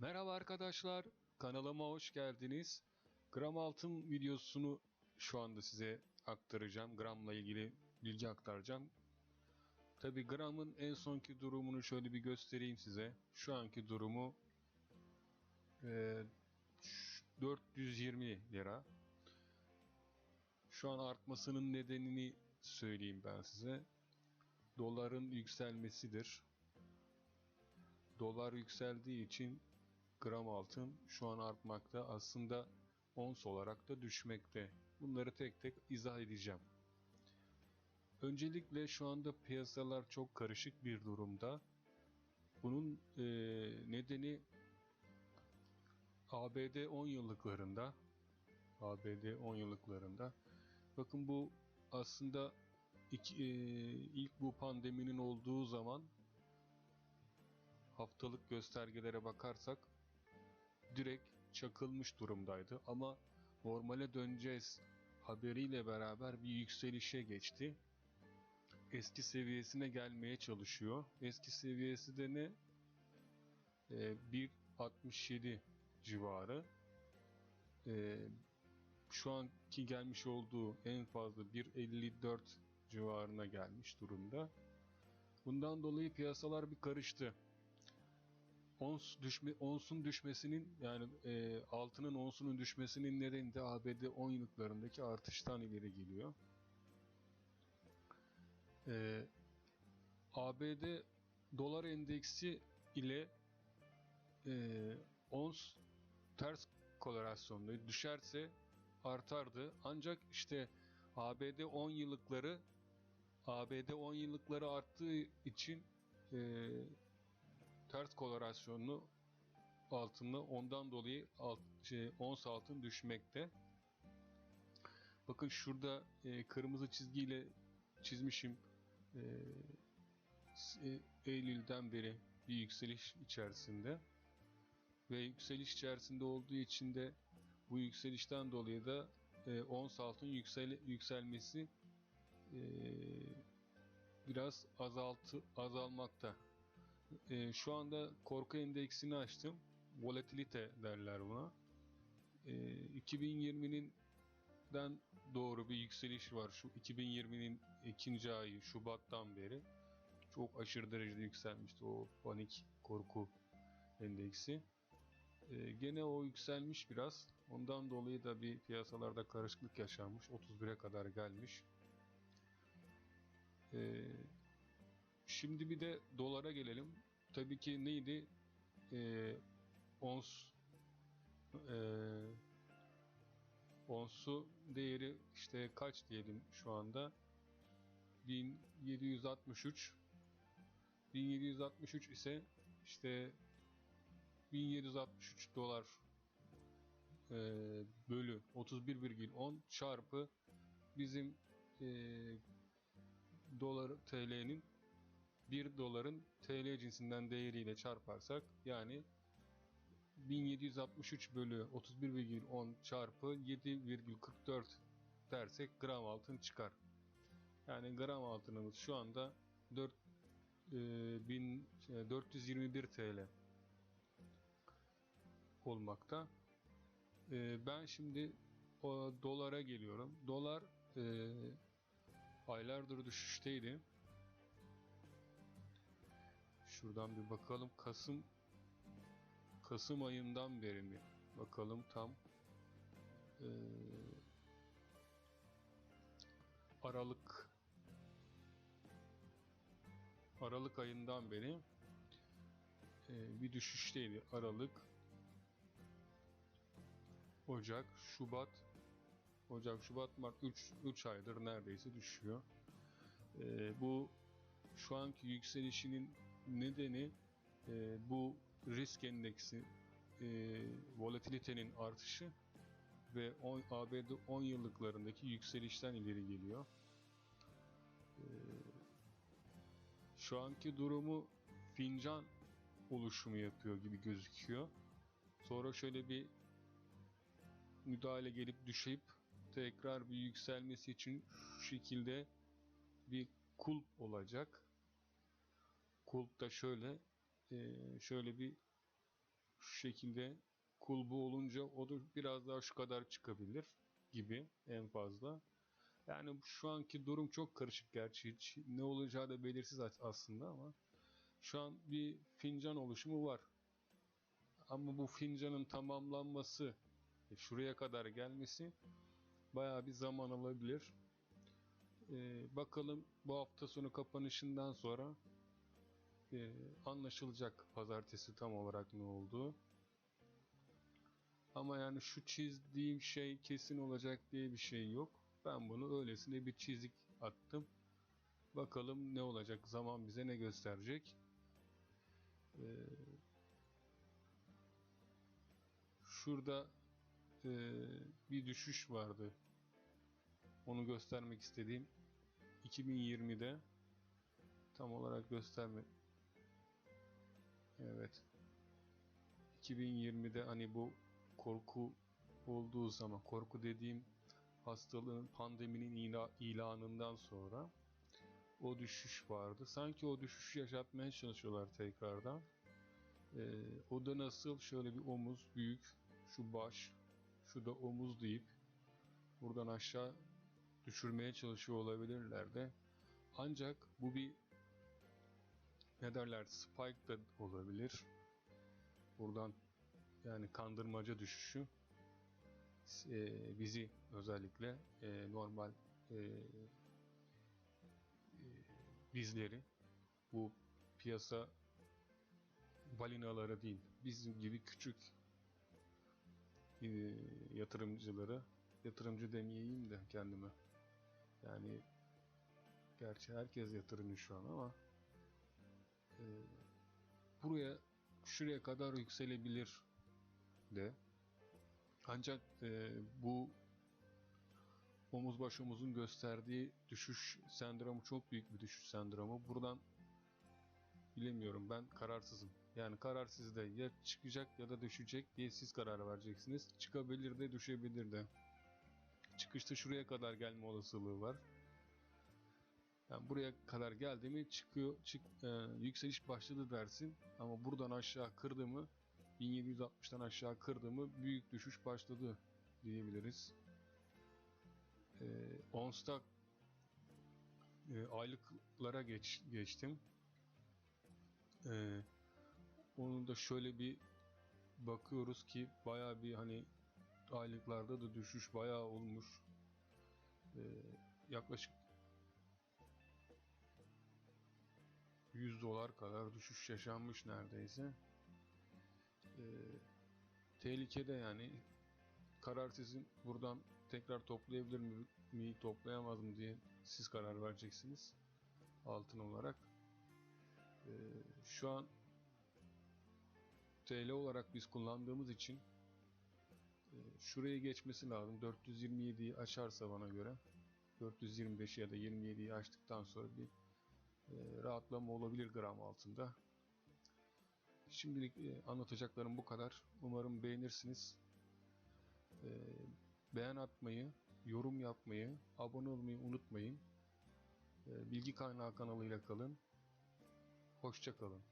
Merhaba arkadaşlar, kanalıma hoş geldiniz. Gram altın videosunu şu anda size aktaracağım. Gramla ilgili bilgi aktaracağım. Tabi gramın en sonki durumunu şöyle bir göstereyim size. Şu anki durumu e, ş- 420 lira. Şu an artmasının nedenini söyleyeyim ben size. Doların yükselmesidir. Dolar yükseldiği için gram altın şu an artmakta. Aslında ons olarak da düşmekte. Bunları tek tek izah edeceğim. Öncelikle şu anda piyasalar çok karışık bir durumda. Bunun e, nedeni ABD 10 yıllıklarında ABD 10 yıllıklarında bakın bu aslında iki- e, ilk bu pandeminin olduğu zaman haftalık göstergelere bakarsak direkt çakılmış durumdaydı ama normale döneceğiz haberiyle beraber bir yükselişe geçti. Eski seviyesine gelmeye çalışıyor. Eski seviyesi de ne? Ee, 1.67 civarı. Ee, şu anki gelmiş olduğu en fazla 1.54 civarına gelmiş durumda. Bundan dolayı piyasalar bir karıştı ons düşme onsun düşmesinin yani e, altının onsunun düşmesinin nedeni de ABD 10 yıllıklarındaki artıştan ileri geliyor. E, ABD dolar endeksi ile e, ons ters korelasyonda düşerse artardı. Ancak işte ABD 10 yıllıkları ABD 10 yıllıkları arttığı için e, ters korelasyonlu altınlı ondan dolayı alt, şey, ons altın düşmekte. Bakın şurada e, kırmızı çizgiyle çizmişim. E, e, Eylül'den beri bir yükseliş içerisinde ve yükseliş içerisinde olduğu için de bu yükselişten dolayı da e, ons altın yüksel, yükselmesi e, biraz azaltı azalmakta. Ee, şu anda korku endeksini açtım. Volatilite derler buna. Ee, 2020'nin den doğru bir yükseliş var. Şu 2020'nin ikinci ayı Şubat'tan beri çok aşırı derecede yükselmişti o panik korku endeksi. Ee, gene o yükselmiş biraz. Ondan dolayı da bir piyasalarda karışıklık yaşanmış. 31'e kadar gelmiş. Ee, Şimdi bir de dolara gelelim. Tabii ki neydi? Ee, ons ee, onsu değeri işte kaç diyelim şu anda? 1763 1763 ise işte 1763 dolar ee, bölü 31,10 çarpı bizim ee, dolar TL'nin 1 doların TL cinsinden değeriyle çarparsak yani 1763 bölü 31,10 çarpı 7,44 dersek gram altın çıkar. Yani gram altınımız şu anda 4 e, bin- şey, 421 TL olmakta. E, ben şimdi o dolara geliyorum. Dolar e, aylardır düşüşteydi. Şuradan bir bakalım Kasım Kasım ayından beri mi? Bakalım tam Ee, Aralık Aralık ayından beri ee, bir düşüşteydi. Aralık Ocak, Şubat Ocak, Şubat, Mart 3 3 aydır neredeyse düşüyor. Ee, bu şu anki yükselişinin nedeni e, bu risk endeksi e, volatilitenin artışı ve 10, ABD 10 yıllıklarındaki yükselişten ileri geliyor. E, şu anki durumu fincan oluşumu yapıyor gibi gözüküyor. Sonra şöyle bir müdahale gelip düşüp tekrar bir yükselmesi için şu şekilde bir kulp olacak. Kulp da şöyle e, şöyle bir şu şekilde kulbu olunca o da biraz daha şu kadar çıkabilir gibi en fazla. Yani şu anki durum çok karışık gerçi hiç ne olacağı da belirsiz as- aslında ama şu an bir fincan oluşumu var. Ama bu fincanın tamamlanması, e, şuraya kadar gelmesi bayağı bir zaman alabilir. Ee, bakalım bu hafta sonu kapanışından sonra e, anlaşılacak pazartesi tam olarak ne olduğu. Ama yani şu çizdiğim şey kesin olacak diye bir şey yok. Ben bunu öylesine bir çizik attım. Bakalım ne olacak, zaman bize ne gösterecek. Ee, şurada e, bir düşüş vardı. Onu göstermek istediğim 2020'de tam olarak gösterme. Evet. 2020'de hani bu korku olduğu zaman korku dediğim hastalığın pandeminin ila- ilanından sonra o düşüş vardı. Sanki o düşüşü yaşatmaya çalışıyorlar tekrardan. Ee, o da nasıl? Şöyle bir omuz büyük, şu baş, şu da omuz deyip buradan aşağı düşürmeye çalışıyor olabilirler de. Ancak bu bir ne derler spike da olabilir. Buradan yani kandırmaca düşüşü e, bizi özellikle e, normal e, e, bizleri bu piyasa balinaları değil bizim gibi küçük e, yatırımcıları yatırımcı demeyeyim de kendime yani gerçi herkes yatırımcı şu an ama e, buraya şuraya kadar yükselebilir de ancak e, bu omuz baş omuzun gösterdiği düşüş sendromu çok büyük bir düşüş sendromu. Buradan bilemiyorum ben kararsızım. Yani karar sizde ya çıkacak ya da düşecek diye siz karar vereceksiniz. Çıkabilir de düşebilir de. Çıkışta şuraya kadar gelme olasılığı var. Yani buraya kadar geldi mi çıkıyor, çık, e, yükseliş başladı dersin ama buradan aşağı kırdı mı 1760'tan aşağı kırdı mı büyük düşüş başladı diyebiliriz. E, Ons'ta e, aylıklara geç, geçtim. E, onu da şöyle bir bakıyoruz ki baya bir hani aylıklarda da düşüş bayağı olmuş. E, yaklaşık 100 dolar kadar düşüş yaşanmış neredeyse. Ee, tehlikede yani karar sizin buradan tekrar toplayabilir mi, mi toplayamaz mı diye siz karar vereceksiniz altın olarak. Ee, şu an TL olarak biz kullandığımız için e, şuraya geçmesi lazım. 427'yi açarsa bana göre 425 ya da 27'yi açtıktan sonra bir e, rahatlama olabilir gram altında. Şimdilik e, anlatacaklarım bu kadar. Umarım beğenirsiniz. E, beğen atmayı, yorum yapmayı, abone olmayı unutmayın. E, bilgi kaynağı kanalıyla kalın. Hoşça kalın.